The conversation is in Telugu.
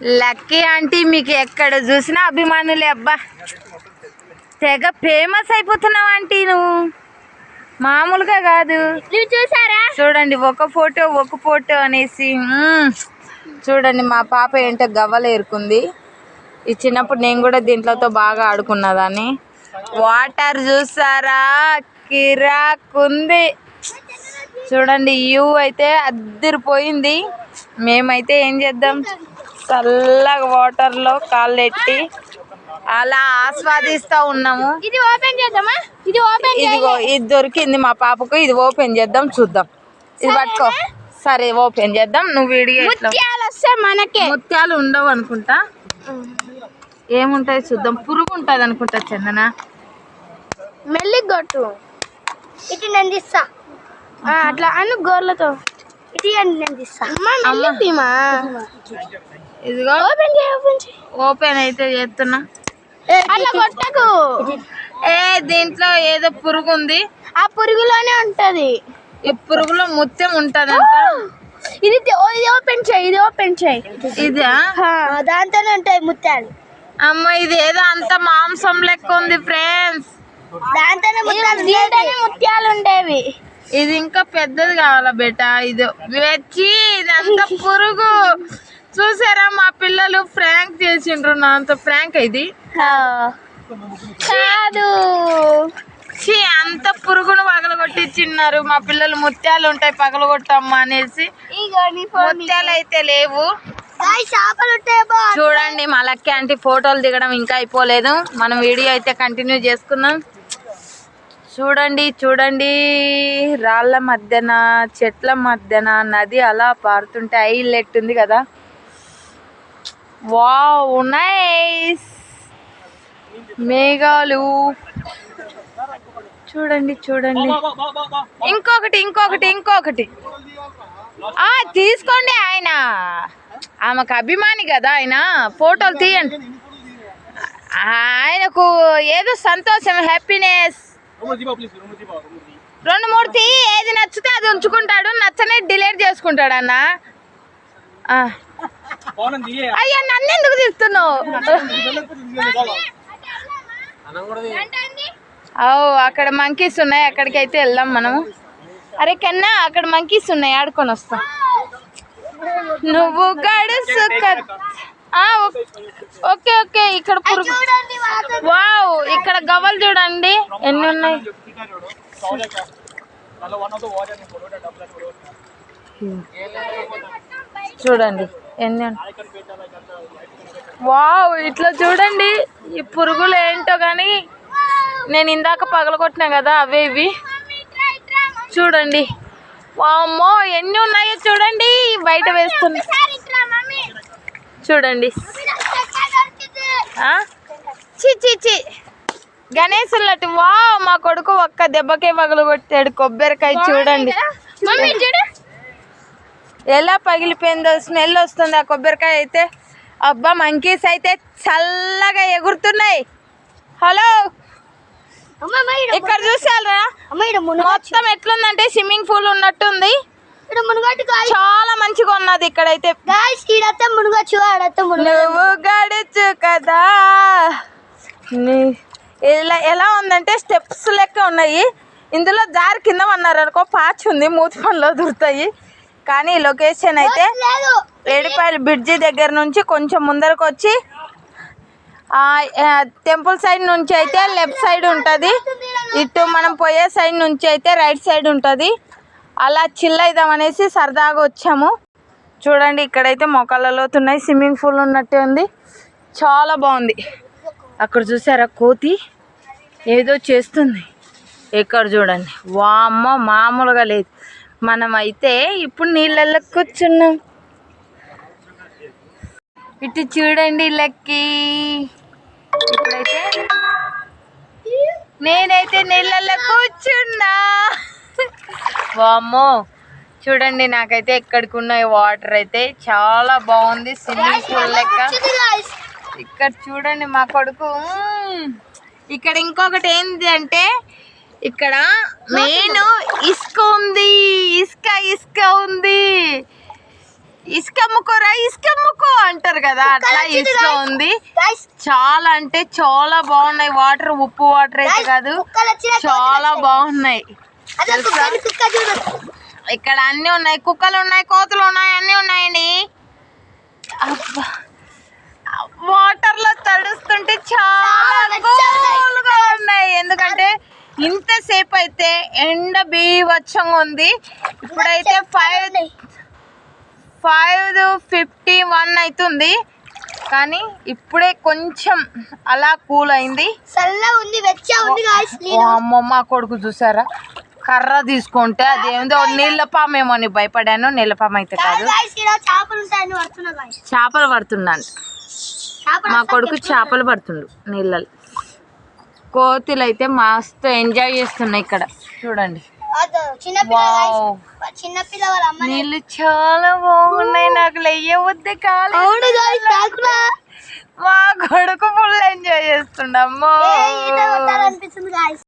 లక్కీ ఆంటీ మీకు ఎక్కడ చూసినా అభిమానులే అబ్బా. తెగ ఫేమస్ అయిపోతున్నావు ఆంటీ నువ్వు. మామూలుగా కాదు. చూసారా? చూడండి ఒక ఫోటో ఒక ఫోటో అనేసి. చూడండి మా పాప ఏంటో గవ్వలు ఏరుకుంది. ఈ చిన్నప్పుడు నేను కూడా దీంట్లోతో బాగా ఆడుకున్నదాన్ని. వాటర్ చూసారా? కిరాకుంది. చూడండి యూ అయితే అద్దరిపోయింది. మేమైతే ఏం చేద్దాం? చల్లగా వాటర్లో కాళ్ళు ఎట్టి అలా ఆస్వాదిస్తూ ఉన్నాము. ఇది ఓపెన్ చేద్దామా? ఇది ఓపెన్ ఇదిగో ఇది దొరికింది మా పాపకు. ఇది ఓపెన్ చేద్దాం చూద్దాం. ఇది పట్టుకో. సరే ఓపెన్ చేద్దాం. నువ్వు వీడియో ముత్యాలు వస్తే మనకే. ముత్యాలు ఉండవు అనుకుంటా? ఏముంటాయి చూద్దాం. పురుగు ఉంటుంది అనుకుంటా చందన. మెల్లి కొట్టు. ఇటు ఆ, అట్లా అను గోర్లతో. ఇదిగో. ఓపెన్ అయితే చేస్తున్నా. అట్లా కొట్టకు. ఏ దీంట్లో ఏదో పురుగు ఉంది. ఆ పురుగులోనే ఉంటది. ఈ పురుగులో ముత్యం ఉంటదంట. ఇది ఓపెన్ చేయి ఇది ఓపెన్ చేయి. ఇదా? దాంతోనే ఉంటాయి ముత్యాలు. అమ్మ ఇది ఏదో అంత మాంసం లెక్క ఉంది ఫ్రెండ్స్ దాంతోనే ముత్యాలు ఉండేవి? ఇది ఇంకా పెద్దది కావాలా బేట? ఇది వెచ్చి ఇదంతా పురుగు. చూసారా మా పిల్లలు ఫ్రాంక్ చేసిండ్రు నా అంత ఫ్రాంక్ ఇది. కాదు. అంత పురుగును పగలగొట్టిచ్చిన్నారు మా పిల్లలు ముత్యాలు ఉంటాయి పగలగొట్టమ్మా అనేసి. ముత్యాలు అయితే లేవు. చూడండి మా లక్కీ ఆంటీ ఫోటోలు దిగడం ఇంకా అయిపోలేదు. మనం వీడియో అయితే కంటిన్యూ చేసుకుందాం. చూడండి చూడండి. రాళ్ళ మధ్యన చెట్ల మధ్యన నది అలా పారుతుంటే హైలెట్ ఉంది కదా. Wow nice. మేఘాలు. చూడండి చూడండి. ఇంకొకటి ఇంకొకటి ఇంకొకటి. ఆ తీసుకోండి ఆయన. ఆమెకు అభిమాని కదా ఆయన. ఫోటోలు తీయండి. ఆయనకు ఏదో సంతోషం హ్యాపీనెస్. రెండు మూడు తీ ఏది నచ్చితే అది ఉంచుకుంటాడు నచ్చని డిలీట్ చేసుకుంటాడు అన్న. అయ్యా నన్ను ఎందుకు తీస్తున్నావు అక్కడ మంకీస్ ఉన్నాయి అక్కడికి అయితే వెళ్దాం మనము. అరే కన్నా అక్కడ మంకీస్ ఉన్నాయి ఆడుకొని వస్తాం. నువ్వు గడుసు ఓకే ఓకే ఇక్కడ పురుగు. వావ్ ఇక్కడ గవ్వలు చూడండి. ఎన్ని ఉన్నాయి? చూడండి ఎన్ని వావ్ ఇట్లా చూడండి. ఈ పురుగులు ఏంటో కానీ నేను ఇందాక పగలగొట్టినా కదా అవే ఇవి. చూడండి. వామ్మో ఎన్ని ఉన్నాయో చూడండి. బయట వేస్తుంది చూడండి. ఆ? చి చి చి గణేశులటి వా మా కొడుకు ఒక్క దెబ్బకే పగలు కొట్టాడు కొబ్బరికాయ చూడండి. ఎలా పగిలిపోయిందో స్మెల్ వస్తుంది ఆ కొబ్బరికాయ అయితే. అబ్బా మంకీస్ అయితే చల్లగా ఎగురుతున్నాయి. హలో? ఇక్కడ చూసారా మొత్తం ఎట్లుందంటే స్విమ్మింగ్ పూల్ ఉన్నట్టుంది. మునుగట్టు చాలా మంచిగా ఉన్నది ఇక్కడైతే. గాయస్ ఈడత్త మునుగచ్చు ఆడత్త మునుగ నువ్వు గడుచు కదా. నీ- ఇలా ఎలా ఉందంటే స్టెప్స్ లెక్క ఉన్నాయి. ఇందులో జారి కింద అన్నారు అనుకో పాచి ఉంది మూతి పనిలో దొరుకుతాయి. కానీ లొకేషన్ అయితే లేదు. ఏడుపాయల బ్రిడ్జి దగ్గర నుంచి కొంచెం ముందరకు వచ్చి ఆ, ఆ, టెంపుల్ సైడ్ నుంచి అయితే లెఫ్ట్ సైడ్ ఉంటుంది. ఇటు మనం పోయే సైడ్ నుంచి అయితే రైట్ సైడ్ ఉంటుంది. అలా చిల్ అవుదాం అనేసి సరదాగా వచ్చాము. చూడండి ఇక్కడైతే మొక్కలలోతున్నాయి స్విమ్మింగ్ పూల్ ఉన్నట్టే ఉంది. చాలా బాగుంది. అక్కడ చూసారా కోతి? ఏదో చేస్తుంది. ఎక్కడ చూడండి. వామ్మ మామూలుగా లేదు. మనమైతే ఇప్పుడు నీళ్ళల్లో కూర్చున్నాం. ఇటు చూడండి లక్కి. ఇప్పుడైతే నేనైతే నీళ్ళల్లో కూర్చున్నా. వామ్మో. చూడండి నాకైతే ఎక్కడికి ఉన్నాయి వాటర్ అయితే చాలా బాగుంది స్విమ్మింగ్ పూల్ లెక్క. ఇక్కడ చూడండి మా కొడుకు. ఇక్కడ ఇంకొకటి ఏంటి అంటే ఇక్కడ మెయిన్ ఇసుక ఉంది ఇసుక ఇసుక ఉంది. ఇసుక అమ్ముకోరా ఇసుక అమ్ముకో అంటారు కదా అట్లా ఇసుక ఉంది. చాలా అంటే చాలా బాగున్నాయి వాటర్ ఉప్పు వాటర్ అయితే కాదు. చాలా బాగున్నాయి. ఇక్కడ అన్ని ఉన్నాయి. కుక్కలు ఉన్నాయి కోతులు ఉన్నాయి అన్ని ఉన్నాయండి. వాటర్లో తడుస్తుంటే చాలా ఉన్నాయి. ఎందుకంటే ఇంతసేపు అయితే ఎండ బీవచ్చంగా ఉంది. ఇప్పుడైతే ఫైవ్ ఫైవ్ ఫిఫ్టీ వన్ అవుతుంది కానీ ఇప్పుడే కొంచెం అలా కూల్ అయింది. అమ్మ మా కొడుకు చూసారా? కర్ర తీసుకుంటే అదేందో నీళ్ళ పాము ఏమో అని భయపడాను. నీళ్ళ పాము అయితే కాదు. చేపలు పడుతున్నాను. మా కొడుకు చేపలు పడుతుండు నీళ్ళలో. కోతులు అయితే మస్తు ఎంజాయ్ చేస్తున్నాయి ఇక్కడ. చూడండి. నీళ్ళు చాలా బాగున్నాయి. నాకు లెయ్యవద్దే కాదు మా కొడుకు ఫుల్ ఎంజాయ్ చేస్తుండమ్మో